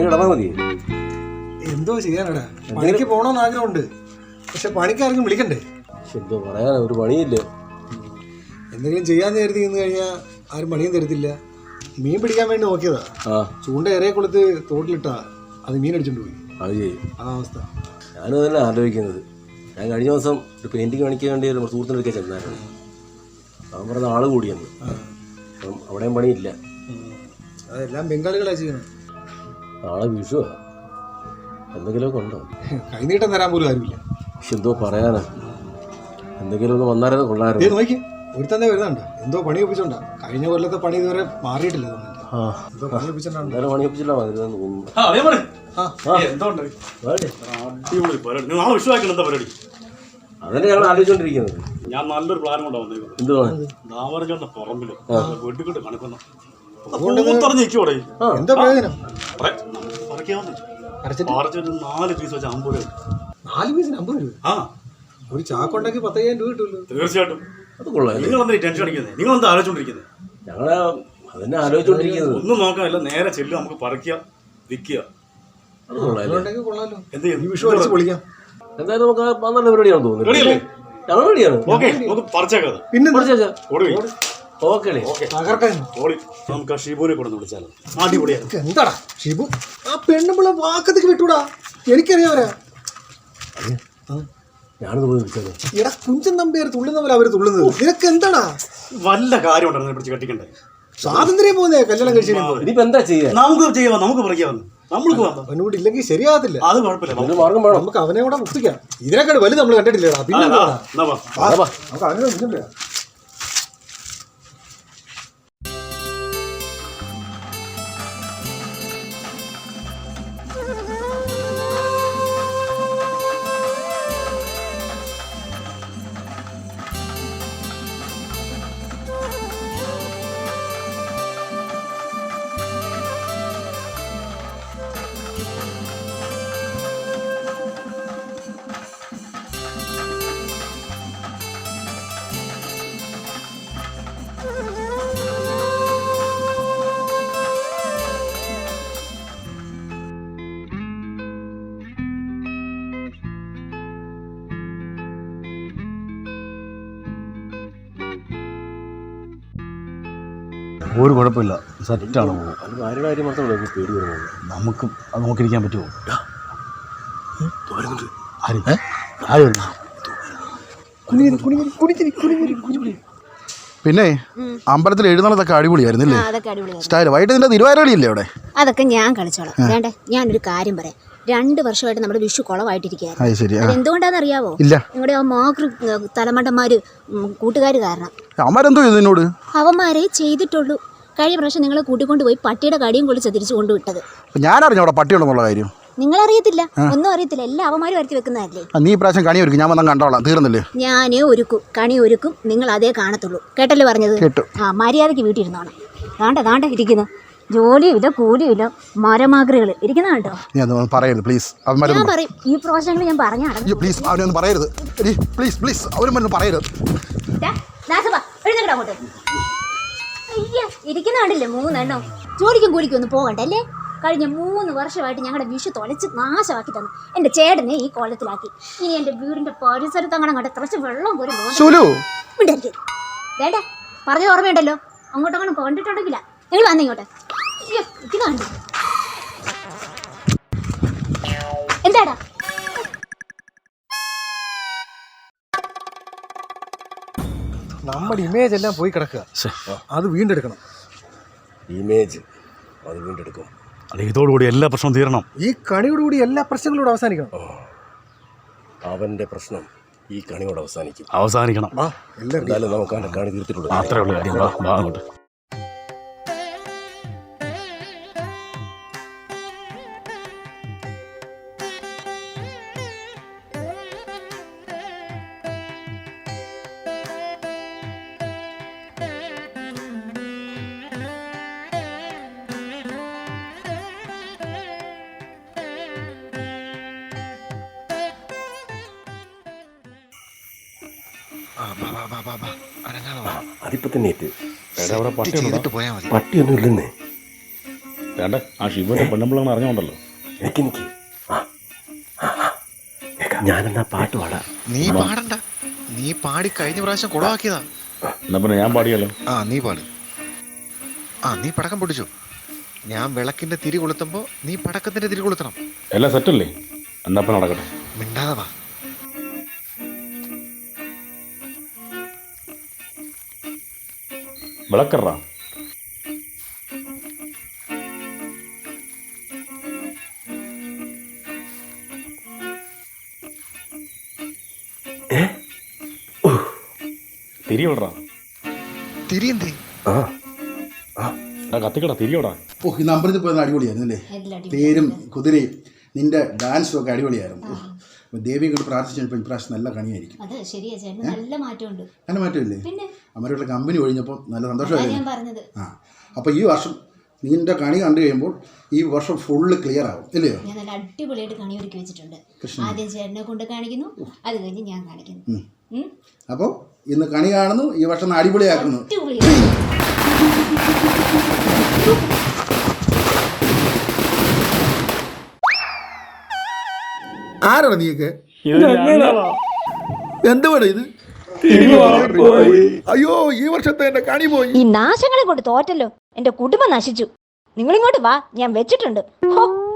ഇങ്ങനെ കിടന്നാൽ മതി. എന്തോ ചെയ്യാനടാ? പണിക്ക് പോകണമെന്ന് ആഗ്രഹമുണ്ട്. പക്ഷെ പണിക്കാർക്കും വിളിക്കണ്ടേ? എന്തോ പറയാനാ ഒരു പണിയില്ല. എന്തെങ്കിലും ചെയ്യാന്ന് കരുതി നിന്ന് കഴിഞ്ഞാൽ ആരും പണിയും തരത്തില്ല. മീൻ പിടിക്കാൻ വേണ്ടി നോക്കിയതാ. ആ. ചൂണ്ട ഇറയെ കൊളുത്ത് തോട്ടിലിട്ടാ അത് മീൻ അടിച്ചോണ്ട് പോയി. അത് ചെയ്യും ആ അവസ്ഥ. ഞാനും അതല്ല ആലോചിക്കുന്നത്. ഞാൻ കഴിഞ്ഞ ദിവസം ഒരു പെയിന്റിങ് പണിക്ക് വേണ്ടി ഒരു സുഹൃത്തിന്റെ അടുക്കെ ചെന്നായിരുന്നു. അവൻ പറഞ്ഞ ആൾ കൂടിയെന്ന്. ആ. അപ്പം അവിടെയും പണിയില്ല. ഉം. അതെല്ലാം ബംഗാളികളാ ചെയ്യണത് നാളെ വിഷുവാ എന്തെങ്കിലുമൊക്കെ ഉണ്ടോ? കൈനീട്ടം തരാൻ പോലും ആരുമില്ല. പക്ഷെ എന്തോ പറയാനാ. എന്തെങ്കിലും ഒന്ന് വന്നാലേ ദേ കൊള്ളായിരുന്നു നോക്കി ഒരുത്തന്നെ വരുന്നുണ്ട്. എന്തോ പണി ഒപ്പിച്ചോണ്ടാ. കഴിഞ്ഞ കൊല്ലത്തെ പണി ഇതുവരെ മാറിയിട്ടില്ല തോന്നുന്നു. ആ. എന്തോ പണി ഒപ്പിച്ചോണ്ടാണ്. എന്തായാലും തോന്നുന്നു. ആ, അതേ പോലെ. ആ. എന്തുണ്ട്? വേണ്ടേ? അടിപൊളി പരിപാടി. നിങ്ങൾ നാളെ വിഷുവാക്കണം എന്താ പരിപാടി? അതന്നെ ഞങ്ങൾ ആലോചിച്ചോണ്ടിരിക്കുന്നത്. ഞാൻ നല്ലൊരു പ്ലാൻ കൊണ്ടാ വന്നേക്കുന്നത് എന്തുവാ പുറമ്പിൽ. വെട്ടിക്കൊണ്ട് കണക്കുന്ന. പൂത്തറിഞ്ഞ് നിൽക്കൂടെ എന്താ പ്രയോജനം? പറിക്കാവുന്ന അരച്ചിട്ട് പറിച്ചൊരു നാല് പീസ് വെച്ച് അമ്പത് രൂപ. നാല് പീസിന് അമ്പത് രൂപ ആ. ഒരു ചാക്കുണ്ടെങ്കിൽ പത്തയ്യായിരം രൂപ കിട്ടുമല്ലോ. തീർച്ചയായിട്ടും. അത് കൊള്ളാം നിങ്ങൾ എന്താ ടെൻഷൻ അടിക്കുന്നത് നിങ്ങൾ എന്താ ആലോചിച്ചോണ്ടിരിക്കുന്നത് ഞങ്ങളെ അതന്നെ ആലോചിച്ചോണ്ടിരിക്കുന്നത്. ഒന്നും നോക്കാനില്ല. നേരെ ചെല്ലുക നമുക്ക് പറിക്കുക വിൽക്കുക. അത് കൊള്ളാം അതുകൊണ്ടെങ്കിൽ കൊള്ളാലോ. എന്ത് ചെയ്യും? വിഷു അടിച്ച് പൊളിക്കാം എന്തായാലും നമുക്ക് നല്ല തോന്നുന്നു തോന്നുന്നത് റെഡിയല്ലേ? ഞങ്ങൾ റെഡിയാണ്. ഓക്കെ നമുക്ക് പറിച്ചേക്കാം പിന്നെ പിന്നെ ഓടി ഓക്കെ. നമുക്ക് ആ ഷിബുവിനെ കൂടെ വിളിച്ചാലോ. അടിപൊളിയാണ് എന്താടാ? ഷിബു ആ പെണ്ണുമ്പിള്ള വാക്കത്തേക്ക് വിട്ടൂടാ. എനിക്കറിയാവരാ ഞാനത് പോയി വിളിച്ചത് എടാ കുഞ്ചൻ നമ്പ്യാർ അവർ തുള്ളുന്നത്. നിനക്ക് എന്താടാ? വല്ല കാര്യം ഉണ്ടായിരുന്നു പിടിച്ച് കെട്ടിക്കണ്ടേ? സ്വാതന്ത്ര്യം പോകുന്നേ കല്യാണം കഴിച്ചു കഴിയുമ്പോ. ഇനിയിപ്പോ എന്താ ചെയ്യാ? നമുക്ക് ചെയ്യാം നമുക്ക് പറിക്കാവുന്നു നമ്മൾക്ക് അവനോട് ഇല്ലെങ്കിൽ ശരിയാകത്തില്ല. അത് കുഴപ്പമില്ല. മാർഗം വേണം. നമുക്ക് അവനെ കൂടെ മുത്തിക്കാം ഇതിനെക്കാട് വലുത് നമ്മൾ കണ്ടിട്ടില്ലടാ. പിന്നെ നമുക്ക് അവനെ ഒരു കുഴപ്പമില്ല. സെറ്റാണ് പോകും കാര്യം എനിക്ക് പേടി വരുന്നത്. നമുക്കും അത് നോക്കിയിരിക്കാൻ പറ്റുമോ? പിന്നെ അമ്പലത്തിൽ എഴുന്നള്ളതൊക്കെ അടിപൊളിയായിരുന്നില്ലേ? സ്റ്റൈൽ വൈകിട്ട് നിന്റെ തിരുവാരളിയില്ലേ അവിടെ? അതൊക്കെ ഞാൻ കളിച്ചോളാം. വേണ്ടേ ഞാനൊരു കാര്യം പറയാം. രണ്ട് വർഷമായിട്ട് നമ്മുടെ വിഷു കുളമായിട്ടിരിക്കുകയായിരുന്നു. എന്തുകൊണ്ടാന്ന് അതെന്തുകൊണ്ടാണെന്ന് അറിയാവോ നിങ്ങളുടെ ആ മാതൃ തലമണ്ടന്മാര് കൂട്ടുകാർ കാരണം. അവന്മാരെന്തോ അവന്മാരെ ചെയ്തിട്ടുള്ളൂ. കഴിഞ്ഞ പ്രാവശ്യം നിങ്ങളെ കൂട്ടിക്കൊണ്ടുപോയി പട്ടിയുടെ കടിയും കൊള്ളിച്ച് തിരിച്ചു കൊണ്ടുവിട്ടത്. ഞാൻ അറിഞ്ഞു അവിടെ പട്ടിയുണ്ടെന്നുള്ള കാര്യം. നിങ്ങൾ നിങ്ങളറിയത്തില്ല ഒന്നും അറിയത്തില്ല. എല്ലാ അവന്മാരും വരുത്തി വെക്കുന്നതല്ലേ? നീ പ്രാവശ്യം കണി ഒരുക്കും. ഞാൻ വന്നാൽ കണ്ടോളാം. തീർന്നില്ലേ? ഞാൻ ഒരുക്കും. കണി ഒരുക്കും. നിങ്ങൾ അതേ കാണത്തുള്ളൂ. കേട്ടല്ലേ പറഞ്ഞത്? കേട്ടു. ആ മര്യാദയ്ക്ക് വീട്ടിൽ ഇരുന്നോണം. കാണ്ട താണ്ട ഇരിക്കുന്നു. ജോലിയുമില്ല കൂലിയില്ല മരമാകൃകൾ ഇരിക്കുന്ന കേട്ടോ നീ പറയരുത് പ്ലീസ് ഞാൻ പറയും ഈ പ്രാവശ്യങ്ങൾ ഞാൻ പറഞ്ഞാണ് നടന്നു അയ്യോ പ്ലീസ് അവനൊന്നും പറയരുത്. എടി പ്ലീസ് പ്ലീസ് അവരും പറയരുത്. അങ്ങോട്ട്. ഇരിക്കുന്ന കണ്ടില്ലേ മൂന്നെണ്ണം? ജോലിക്കും കൂലിക്കും ഒന്ന് പോകണ്ടല്ലേ കഴിഞ്ഞ മൂന്ന് വർഷമായിട്ട് ഞങ്ങളുടെ വിഷു തൊലച്ച് നാശമാക്കി തന്നു. എന്റെ ചേട്ടനെ ഈ കോലത്തിലാക്കി. ഇനി എന്റെ വീടിന്റെ പരിസരത്ത് അങ്ങനെ കണ്ട് കുറച്ച് വെള്ളം പോലും വേണ്ട പറഞ്ഞ ഓർമ്മയുണ്ടല്ലോ? അങ്ങോട്ടങ്ങനെ കണ്ടിട്ടുണ്ടെങ്കിലാ. നിങ്ങൾ വന്നിങ്ങോട്ടെ കണ്ടു എന്താടാ? നമ്മുടെ ഇമേജ് എല്ലാം പോയി കിടക്കുക. അത് വീണ്ടെടുക്കണം. ഇമേജ് അത് വീണ്ടെടുക്കും. അല്ല ഇതോടുകൂടി എല്ലാ പ്രശ്നവും തീരണം. ഈ കണിയോടുകൂടി എല്ലാ പ്രശ്നങ്ങളോടും അവസാനിക്കണം. അവന്റെ പ്രശ്നം ഈ കണിയോട് അവസാനിക്കും. അവസാനിക്കണം. എല്ലാം എന്തായാലും നമുക്ക് അവന്റെ കണി തീർത്തിട്ടുള്ളൂ. അത്രേ ഉള്ളൂ. കാര്യം വാ വാ അങ്ങോട്ട്. അതിപ്പോ തന്നെ ഏറ്റ്. ചെയ്തിട്ട് പോയാൽ മതി. പട്ടിയൊന്നും ഇല്ലെന്നേ. വേണ്ട ആ ശിവന്റെ അറിഞ്ഞോണ്ടല്ലോ. എനിക്ക് എനിക്ക്. ഞാനെന്നാ പാട്ട് പാടാ. നീ പാടണ്ട. നീ പാടി കഴിഞ്ഞ പ്രാവശ്യം കുളമാക്കിയതാ എന്നാ പിന്നെ ഞാൻ പാടിയല്ലോ. ആ നീ പാട്. ആ നീ പടക്കം പൊട്ടിച്ചു? ഞാൻ വിളക്കിന്റെ തിരി കൊളുത്തുമ്പോ നീ പടക്കത്തിന്റെ തിരി കൊളുത്തണം. എല്ലാം സെറ്റല്ലേ എന്നാ നടക്കട്ടെ. മിണ്ടാതെ വാ. വിളക്കറാ തിരിയോടാ. വിടറാ തിരി എന്തേ ആ കത്തിക്കടാ തിരി വിടാ ഓ ഇന്ന് അമ്പലത്തിൽ പോയത് അടിപൊളിയായിരുന്നു. അല്ലേ തേരും കുതിരയും നിന്റെ ഡാൻസും ഒക്കെ അടിപൊളിയായിരുന്നു. ദേവി ഇങ്ങോട്ട് പ്രാർത്ഥിച്ചപ്പോൾ ഇപ്രാവശ്യം നല്ല കണിയായിരിക്കും. അത് ശരിയാ ചേട്ടന് നല്ല മാറ്റമുണ്ട്. നല്ല മാറ്റമില്ലേ? പിന്നെ? അമ്മയുടെ കമ്പനി ഒഴിഞ്ഞപ്പോൾ നല്ല സന്തോഷമായി സന്തോഷമായിരുന്നു പറഞ്ഞത്. ആ. അപ്പോൾ ഈ വർഷം നിന്റെ കണി കണ്ടു കഴിയുമ്പോൾ ഈ വർഷം ഫുള്ള് ക്ലിയർ ആവും ഇല്ലയോ? ഞാൻ നല്ല അടിപൊളിയായിട്ട് കണി ഒരുക്കി വെച്ചിട്ടുണ്ട്. ആദ്യം ചേട്ടനെ കൊണ്ട് കാണിക്കുന്നു അത് കഴിഞ്ഞ് ഞാൻ കാണിക്കുന്നു. അപ്പോൾ ഇന്ന് കണി കാണുന്നു ഈ വർഷം അടിപൊളിയാക്കുന്നു. ആരാണ് നീയൊക്കെ? എന്തുവാണ് ഇത് അയ്യോ ഈ വർഷത്തെ എന്റെ കണി പോയി. ഈ നാശങ്ങളെ കൊണ്ട് തോറ്റല്ലോ. എന്റെ കുടുംബം നശിച്ചു. നിങ്ങളിങ്ങോട്ട് വാ ഞാൻ വെച്ചിട്ടുണ്ട്. ഹോ.